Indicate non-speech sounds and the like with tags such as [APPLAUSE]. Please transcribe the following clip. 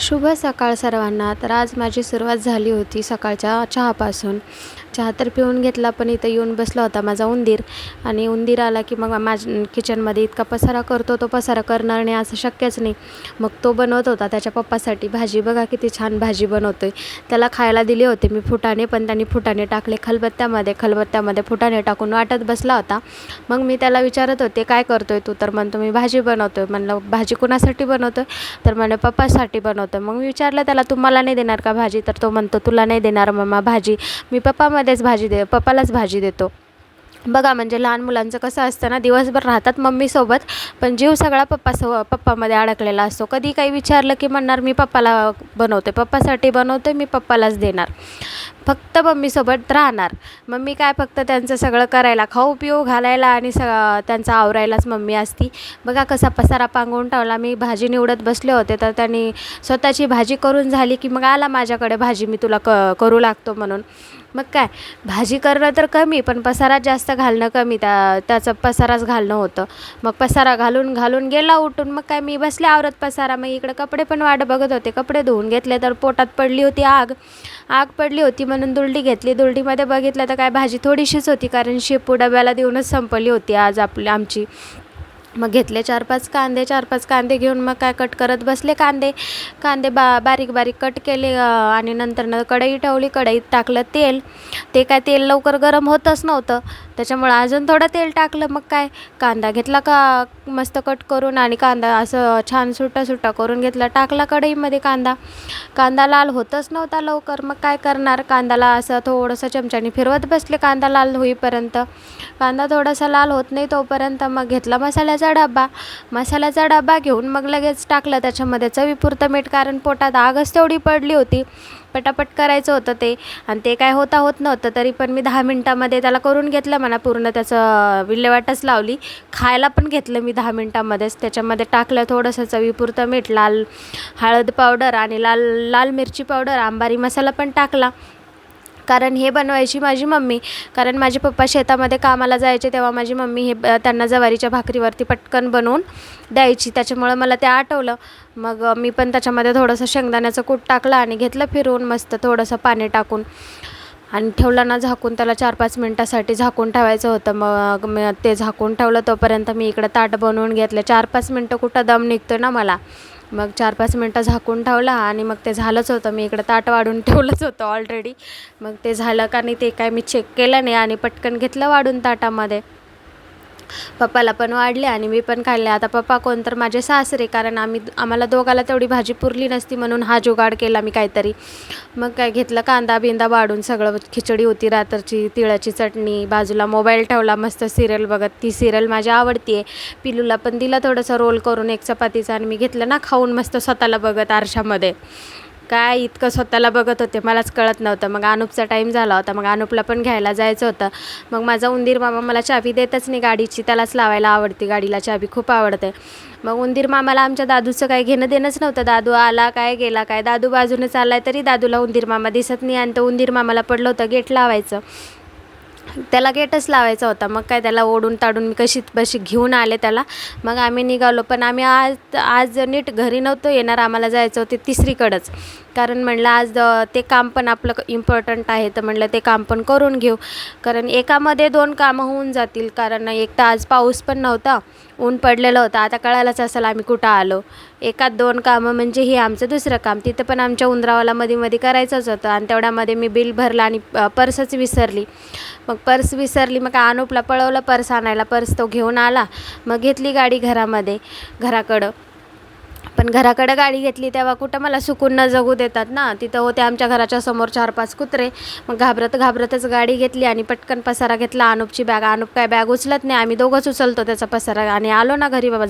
शुभ सकाळ सर्वांना. तर आज माझी सुरुवात झाली होती सकाळच्या चहापासून. चहा तर पिऊन घेतला पण इथं येऊन बसला होता माझा उंदीर. आणि उंदीर आला की मग माझ किचनमध्ये इतका पसारा करतो तो पसारा करणार नाही असं शक्यच नाही. मग तो बनवत होता त्याच्या पप्पासाठी. भाजी बघा किती छान भाजी बनवतो आहे त्याला खायला दिले होते मी फुटाणे पण त्यांनी फुटाणे टाकले. खलबत्त्यामध्ये खलबत्त्यामध्ये फुटाणे टाकून वाटत बसला होता. मग मी त्याला विचारत होते काय करतो आहे तू? तर म्हणतो मी भाजी बनवतो आहे म्हणलं भाजी कुणासाठी बनवतो आहे तर म्हणे पप्पासाठी बनवतो मग मी विचारलं त्याला तू मला नाही देणार का भाजी? तर तो म्हणतो तुला नाही देणार मम्मा भाजी. मी पप्पामध्ये पप्पामध्येच भाजी दे पप्पालाच भाजी देतो. बघा म्हणजे लहान मुलांचं कसं असतं ना दिवसभर राहतात मम्मीसोबत पण जीव सगळा पप्पा सो पप्पामध्ये अडकलेला असतो. कधी काही विचारलं की म्हणणार मी पप्पाला बनवते पप्पासाठी बनवते मी पप्पालाच देणार. फक्त मम्मीसोबत राहणार. मम्मी काय फक्त त्यांचं सगळं करायला खाऊ पिऊ घालायला आणि स त्यांचा आवरायलाच मम्मी असती. बघा कसा पसारा पांगवून ठेवला. मी भाजी निवडत बसले होते तर त्यांनी स्वतःची भाजी करून झाली की मग आला माझ्याकडे भाजी मी तुला क करू लागतो म्हणून. मग काय? भाजी करणं तर कमी पण पसारा जास्त घालणं कमी. त्या त्याचं पसाराच घालणं होतं. मग पसारा घालून घालून गेला उठून. मग काय मी बसले आवरत पसारा. मग इकडे कपडे पण वाट बघत होते. कपडे धुवून घेतले तर पोटात पडली होती आग. आग पडली होती म्हणून दुलडी घेतली. दुलडीमध्ये बघितलं तर काय भाजी थोडीशीच होती. कारण शेपू डब्याला देऊनच संपली होती आज आपली आमची. मग घेतले चार पाच कांदे चार पाच कांदे घेऊन मग काय कट करत बसले कांदे. कांदे बा बारीक बारीक कट केले आणि नंतर न कढई ठेवली कढईत टाकलं तेल. ते काय तेल लवकर गरम होतच नव्हतं. त्याच्यामुळं अजून थोडं तेल टाकलं मग काय? कांदा घेतला का मस्त कट करून आणि कांदा असं छान सुट्टा सुट्टा करून घेतला. टाकला कढईमध्ये कांदा. कांदा लाल होतच नव्हता लवकर मग काय करणार? कांद्याला असं थोडंसं चमच्याने फिरवत बसले कांदा लाल होईपर्यंत. कांदा थोडासा लाल होत नाही तोपर्यंत मग घेतला मसाल्याचा डबा. मसाल्याचा डबा घेऊन मग लगेच टाकलं त्याच्यामध्ये चवीपुरतं मीठ कारण पोटात आगच तेवढी पडली होती. पटापट करायचं होतं ते. आणि ते काय होता होत नव्हतं तरी पण मी दहा मिनटामध्ये त्याला करून घेतलं म्हणा पूर्ण त्याचं विल्हेवाटच लावली. खायला पण घेतलं मी दहा मिनटामध्येच. त्याच्यामध्ये टाकलं थोडंसं चवीपुरतं मीठ लाल हळद पावडर आणि लाल लाल मिरची पावडर आंबारी मसाला पण टाकला. कारण हे बनवायची माझी मम्मी. कारण माझे पप्पा शेतामध्ये कामाला जायचे तेव्हा माझी मम्मी हे त्यांना जवारीच्या भाकरीवरती पटकन बनवून द्यायची. त्याच्यामुळं मला ते आठवलं. मग मी पण त्याच्यामध्ये थोडंसं शेंगदाण्याचं कूट टाकलं आणि घेतलं फिरवून मस्त थोडंसं पाणी टाकून. आणि ठेवलं ना झाकून त्याला चार पाच मिनटासाठी झाकून ठेवायचं होतं. मग मी ते झाकून ठेवलं तोपर्यंत मी इकडं ताट बनवून घेतलं. चार पाच मिनटं कुठं दम निघतो ना मला. मग चार पाच मिनटं झाकून ठेवला आणि मग ते झालंच होतं. मी इकडं ताट वाढून [LAUGHS] ठेवलंच होतं ऑलरेडी मग ते झालं का नाही ते काय मी चेक केलं नाही आणि पटकन घेतलं वाढून ताटामध्ये. पप्पाला पण वाढले आणि मी पण खाल्ले. आता पप्पा कोण तर माझे सासरे कारण आम्ही आम्हाला दोघाला तेवढी भाजी पुरली नसती म्हणून हा जुगाड केला मी काहीतरी. मग काय घेतलं कांदा बिंदा वाढून सगळं खिचडी होती रात्रची तिळाची चटणी बाजूला मोबाईल ठेवला मस्त सिरियल बघत. ती सिरियल माझी आवडती आहे पिलूला पण दिला थोडंसं रोल करून एक चपातीचा आणि मी घेतलं ना खाऊन मस्त स्वतःला बघत आरशामध्ये. काय इतकं स्वतःला बघत होते मलाच कळत नव्हतं. मग अनुपचा टाईम झाला होता मग अनुपला पण घ्यायला जायचं होतं. मग माझा उंदीर मामा मला चावी देतच नाही गाडीची त्यालाच लावायला आवडते गाडीला चावी खूप आवडते. मग उंदीर मामाला आमच्या दादूचं काही घेणं देणंच नव्हतं. दादू आला काय गेला काय दादू बाजूने चाललाय तरी दादूला उंदीर मामा दिसत नाही आणि तो उंदीर मामाला पडलं होतं गेट लावायचं. त्याला गेटच लावायचा होता. मग काय त्याला ओढून ताडून मी कशी बशी घेऊन आले त्याला. मग आम्ही निघालो. पण आम्ही आज आज नीट घरी नव्हतो येणार. आम्हाला जायचं होते तिसरीकडंच. कारण म्हणलं आज ते काम पण आपलं इम्पॉर्टंट आहे. तर म्हणलं ते काम पण करून घेऊ. कारण एकामध्ये दोन कामं होऊन जातील. कारण एक तर आज पाऊस पण नव्हता. ऊन पडलेलं होतं. आता कळायलाच असेल आम्ही कुठं आलो. एकात दोन कामं म्हणजे हे आमचं दुसरं काम. तिथं पण आमच्या उंदरावाला मध्ये मध्ये करायचंच होतं आणि तेवढ्यामध्ये मी बिल भरलं आणि पर्सच विसरली. मग पर्स विसरली मग अनुपला पळवलं पर्स आणायला. पर्स तो घेऊन आला. मग घेतली गाडी घरामध्ये घराकडं. पण घराकडं गाडी घेतली तेव्हा कुठं मला सुकून न जगू देतात ना. तिथं होते आमच्या घराच्या समोर चार पाच कुत्रे. मग घाबरत घाबरतच गाडी घेतली आणि पटकन पसारा घेतला. अनुपची बॅग अनुप काय बॅग उचलत नाही. आम्ही दोघंच उचलतो त्याचा पसारा. आणि आलो ना घरी बाबा